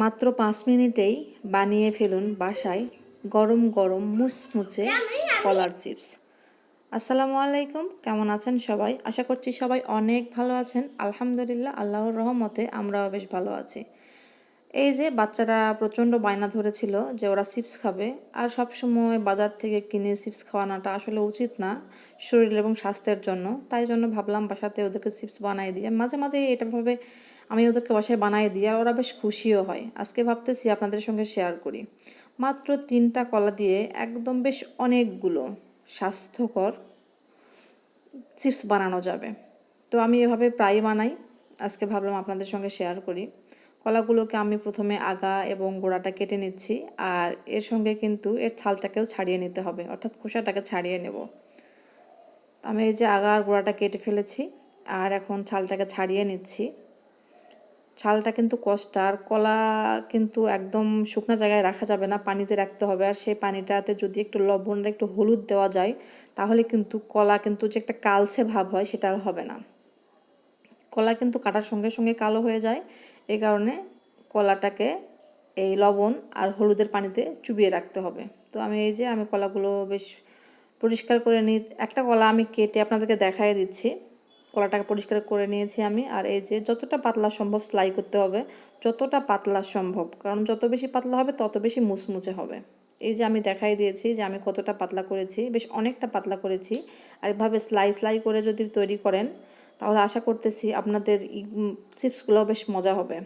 মাত্র পাঁচ মিনিটেই বানিয়ে ফেলুন বাসায় গরম গরম মুচমুচে কলার চিপস। আসসালামু আলাইকুম, কেমন আছেন সবাই? আশা করছি সবাই অনেক ভালো আছেন। আলহামদুলিল্লাহ, আল্লাহর রহমতে আমরাও বেশ ভালো আছি। এই যে বাচ্চারা প্রচণ্ড বায়না ধরেছিল যে ওরা চিপস খাবে, আর সব সময় বাজার থেকে কিনে চিপস খাওয়ানোটা আসলে উচিত না শরীর এবং স্বাস্থ্যের জন্য। তাই জন্য ভাবলাম বাসাতে ওদেরকে চিপস বানাই দিয়ে মাঝে মাঝে এটা ভাবে আমি ওদেরকে বাসায় বানাই দিই, আর ওরা বেশ খুশিও হয়। আজকে ভাবতেছি আপনাদের সঙ্গে শেয়ার করি। মাত্র তিনটা কলা দিয়ে একদম বেশ অনেকগুলো স্বাস্থ্যকর চিপস বানানো যাবে। তো আমি এভাবে প্রায় বানাই। আজকে ভাবলাম আপনাদের সঙ্গে শেয়ার করি। কলাগুলোকে আমি প্রথমে আগা এবং গোড়াটা কেটে নিচ্ছি, আর এর সঙ্গে কিন্তু এর ছালটাকেও ছাড়িয়ে নিতে হবে, অর্থাৎ খোসাটাকে ছাড়িয়ে নেব। আমি এই যে আগা আর গোড়াটা কেটে ফেলেছি, আর এখন ছালটাকে ছাড়িয়ে নিচ্ছি। ছালটা কিন্তু কষ্ট, আর কলা কিন্তু একদম শুকনো জায়গায় রাখা যাবে না, পানিতে রাখতে হবে। আর সেই পানিটাতে যদি একটু লবণ একটু হলুদ দেওয়া যায়, তাহলে কিন্তু কলা কিন্তু যে একটা কালসে ভাব হয়, সেটা আর হবে না। কলা কিন্তু কাটার সঙ্গে সঙ্গে কালো হয়ে যায়। এই কারণে কলাটাকে এই লবণ আর হলুদের পানিতে চুবিয়ে রাখতে হবে। তো আমি এই যে আমি কলাগুলো বেশ পরিষ্কার করে নিই একটা কলা আমি কেটে আপনাদেরকে দেখাই দিচ্ছি। কলাটাকে পরিষ্কার করে নিয়েছি আমি। আর এই যে যতটা পাতলা সম্ভব সেলাই করতে হবে। যতটা পাতলা সম্ভব, কারণ যত বেশি পাতলা হবে, তত বেশি মুচমুচে হবে। এই যে আমি দেখাই দিয়েছি যে আমি কতটা পাতলা করেছি, বেশ অনেকটা পাতলা করেছি। আর এভাবে সেলাই সেলাই করে যদি তৈরি করেন তাহলে আশা করতেছি আপনাদের চিপসগুলো বেশ মজা হবে।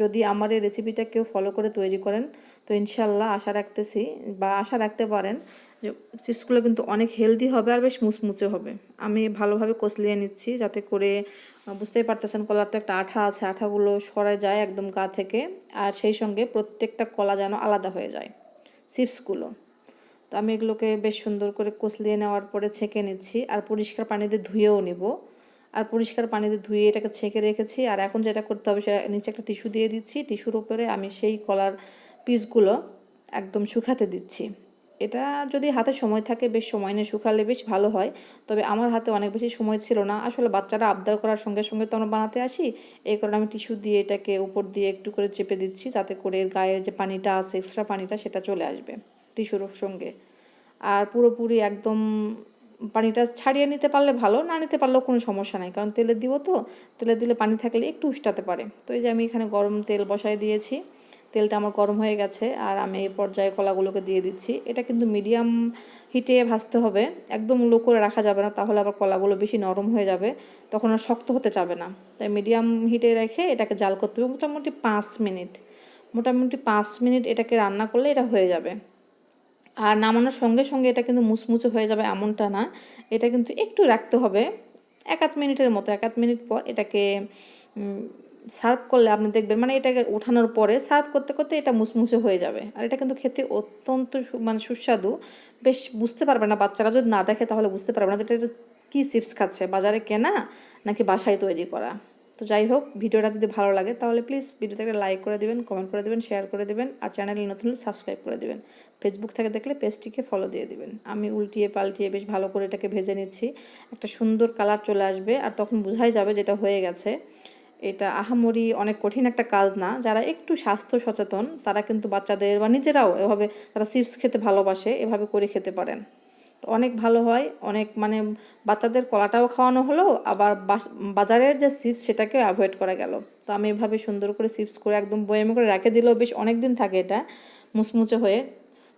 যদি আমার এই রেসিপিটা কেউ ফলো করে তৈরি করেন, তো ইনশাল্লাহ আশা রাখতেছি বা আশা রাখতে পারেন যে চিপসগুলো কিন্তু অনেক হেলদি হবে আর বেশ মুচমুচে হবে। আমি ভালোভাবে কষলিয়ে নিচ্ছি যাতে করে বুঝতেই পারতেছেন কলার তো একটা আঠা আছে, আঠাগুলো সরে যায় একদম গা থেকে আর সেই সঙ্গে প্রত্যেকটা কলা যেন আলাদা হয়ে যায় চিপসগুলো। তো আমি এগুলোকে বেশ সুন্দর করে কষলিয়ে নেওয়ার পরে ছেঁকে নিচ্ছি আর পরিষ্কার পানিতে ধুয়েও নিব। আর পরিষ্কার পানিতে ধুয়ে এটাকে ছেঁকে রেখেছি। আর এখন যেটা করতে হবে সেটা নিচে একটা টিস্যু দিয়ে দিচ্ছি। টিস্যুর উপরে আমি সেই কলার পিসগুলো একদম শুকাতে দিচ্ছি। এটা যদি হাতে সময় থাকে, বেশ সময় নিয়ে শুকালে বেশ ভালো হয়। তবে আমার হাতে অনেক বেশি সময় ছিল না। আসলে বাচ্চারা আবদার করার সঙ্গে সঙ্গে তো আমরা বানাতে আসি। এই কারণে আমি টিস্যু দিয়ে এটাকে উপর দিয়ে একটু করে চেপে দিচ্ছি যাতে করে গায়ের যে পানিটা আছে এক্সট্রা পানিটা সেটা চলে আসবে টিস্যুর সঙ্গে। আর পুরোপুরি একদম পানিটা ছাড়িয়ে নিতে পারলে ভালো, না নিতে পারলেও কোনো সমস্যা নাই। কারণ তেলে দিব তো, তেলে দিলে পানি থাকলে একটু উষ্টাতে পারে। তো এই যে আমি এখানে গরম তেল বসাই দিয়েছি, তেলটা আমার গরম হয়ে গেছে আর আমি এই পর্যায়ে কলাগুলোকে দিয়ে দিচ্ছি। এটা কিন্তু মিডিয়াম হিটে ভাজতে হবে, একদম লো করে রাখা যাবে না, তাহলে আবার কলাগুলো বেশি নরম হয়ে যাবে, তখন আর শক্ত হতে চাবে না। তাই মিডিয়াম হিটে রেখে এটাকে জাল করতে হবে মোটামুটি পাঁচ মিনিট। মোটামুটি পাঁচ মিনিট এটাকে রান্না করলে এটা হয়ে যাবে। আর নামানোর সঙ্গে সঙ্গে এটা কিন্তু মুচমুচে হয়ে যাবে এমনটা না। এটা কিন্তু একটু রাখতে হবে। এক আধ মিনিটের মতো, এক আধ মিনিট পর এটাকে সার্ভ করলে আপনি দেখবেন মানে এটাকে ওঠানোর পরে সার্ভ করতে করতে এটা মুচমুচে হয়ে যাবে। আর এটা কিন্তু খেতে অত্যন্ত মানে সুস্বাদু। বেশ বুঝতে পারবে না বাচ্চারা, যদি না দেখে তাহলে বুঝতে পারবে না যে এটা কী চিপস খাচ্ছে? বাজারে কেনা নাকি বাসায় তৈরি করা? তো যাই হোক, ভিডিওটা যদি ভালো লাগে তাহলে প্লিজ ভিডিওতে একটা লাইক করে দেবেন কমেন্ট করে দেবেন শেয়ার করে দেবেন আর চ্যানেলে নতুন সাবস্ক্রাইব করে দেবেন। ফেসবুক থেকে দেখলে পেজটিকে ফলো দিয়ে দিবেন। আমি উল্টিয়ে পাল্টিয়ে বেশ ভালো করে এটাকে ভেজে নিচ্ছি। একটা সুন্দর কালার চলে আসবে আর তখন বোঝাই যাবে যেটা হয়ে গেছে। এটা আহামরি অনেক কঠিন একটা কাজ না। যারা একটু স্বাস্থ্য সচেতন, তারা কিন্তু বাচ্চাদের বা নিজেরাও এভাবে, তারা চিপস খেতে ভালোবাসে, এভাবে করে খেতে পারেন। অনেক ভালো হয়, অনেক মানে বাচ্চাদের কলাটাও খাওয়ানো হলো, আবার বাজারের যে চিপস সেটাকে অ্যাভয়েড করা গেল। তো আমি এভাবে সুন্দর করে চিপস করে একদম বয়েমে করে রেখে দিলেও বেশ অনেক দিন থাকে এটা, মুচমুচে হয়ে।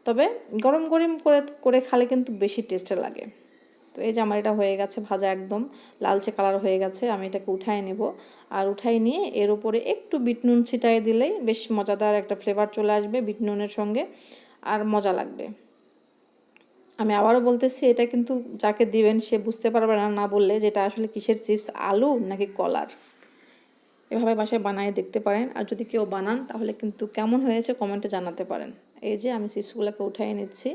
তবে গরম গরম করে করে খালে কিন্তু বেশি টেস্টে লাগে। তো এই যে আমার এটা হয়ে গেছে ভাজা একদম, লালচে কালার হয়ে গেছে, আমি এটাকে উঠাই নেব। আর উঠাই নিয়ে এর উপরে একটু বিট নুন ছিটাই দিলেই বেশ মজাদার একটা ফ্লেভার চলে আসবে বিট নুনের সঙ্গে, আর মজা লাগবে। আমি আবারও বলতেছি, এটা কিন্তু যাকে দিবেন সে বুঝতে পারবে না না বললে যেটা আসলে কিসের চিপস, আলু নাকি কলার? এভাবে বাসায় বানায় দেখতে পারেন। আর যদি কেউ বানান, তাহলে কিন্তু কেমন হয়েছে কমেন্টে জানাতে পারেন। এই যে আমি চিপসগুলোকে উঠাই নিচ্ছি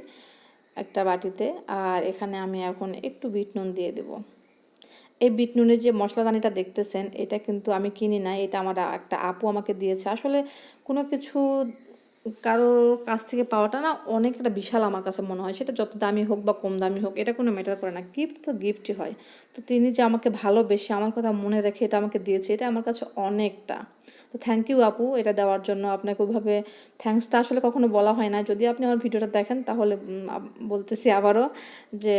একটা বাটিতে, আর এখানে আমি এখন একটু বিট নুন দিয়ে দেব। এই বিট নুনের যে মশলাদানিটা দেখতেছেন, এটা কিন্তু আমি কিনি নাই, এটা আমার একটা আপু আমাকে দিয়েছে। আসলে কোনো কিছু কারোর কাছ থেকে পাওয়াটা না অনেক একটা বিশাল আমার কাছে মনে হয়। সেটা যত দামি হোক বা কম দামি হোক, এটা কোনো ম্যাটার করে না। গিফট তো গিফটই হয়। তো তিনি যে আমাকে ভালোবেসে আমার কথা মনে রেখে এটা আমাকে দিয়েছে, এটা আমার কাছে অনেকটা। তো থ্যাংক ইউ আপু, এটা দেওয়ার জন্য আপনাকে ওইভাবে থ্যাঙ্কসটা আসলে কখনো বলা হয় না। যদি আপনি আমার ভিডিওটা দেখেন, তাহলে বলতেছি আবারও যে,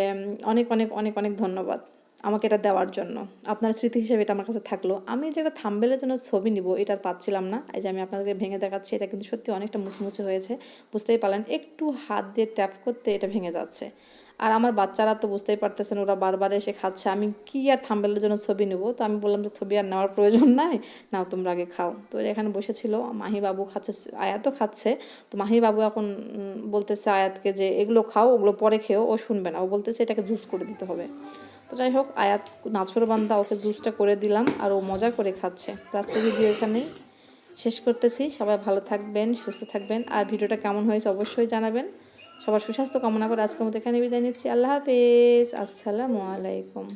অনেক অনেক অনেক অনেক ধন্যবাদ। আমাকে এটা দেওয়ার জন্য। আপনার স্মৃতি হিসেবে এটা আমার কাছে থাকল। আমি যেটা থাম্বেলের জন্য ছবি নিব, এটা পাচ্ছিলাম না। এই যে আমি আপনাদেরকে ভেঙে দেখাচ্ছি, এটা কিন্তু সত্যি অনেকটা মুচমুচে হয়েছে। বুঝতেই পারলেন, একটু হাত দিয়ে ট্যাপ করতে এটা ভেঙে যাচ্ছে। আর আমার বাচ্চারা তো বুঝতেই পারতেছেন, ওরা বারবার এসে খাচ্ছে। আমি কি আর থাম্বেলের জন্য ছবি নেব? তো আমি বললাম যে, ছবি আর নেওয়ার প্রয়োজন নাই। নাও তোমরা আগে খাও। তো এখানে বসেছিল। মাহি বাবু খাচ্ছে, আয়াতও খাচ্ছে। তো মাহি বাবু এখন বলতেছে আয়াতকে যে, এগুলো খাও, ওগুলো পরে খেও, ও শুনবে না। ও বলতেছে এটাকে জুস করে দিতে হবে। তো যাই হোক আয়াত নাছর বান্দা ওকে জুসটা করে দিলাম আর ও মজা করে খাচ্ছে। তো আজকে ভিডিও এখানেই শেষ করতেছি। সবাই ভালো থাকবেন সুস্থ থাকবেন আর ভিডিওটা কেমন হয়েছে অবশ্যই জানাবেন। সবার সুস্বাস্থ্য কামনা করে আজকের মতো এখানে বিদায় নিচ্ছি। আল্লাহ হাফেজ। আসসালামু আলাইকুম।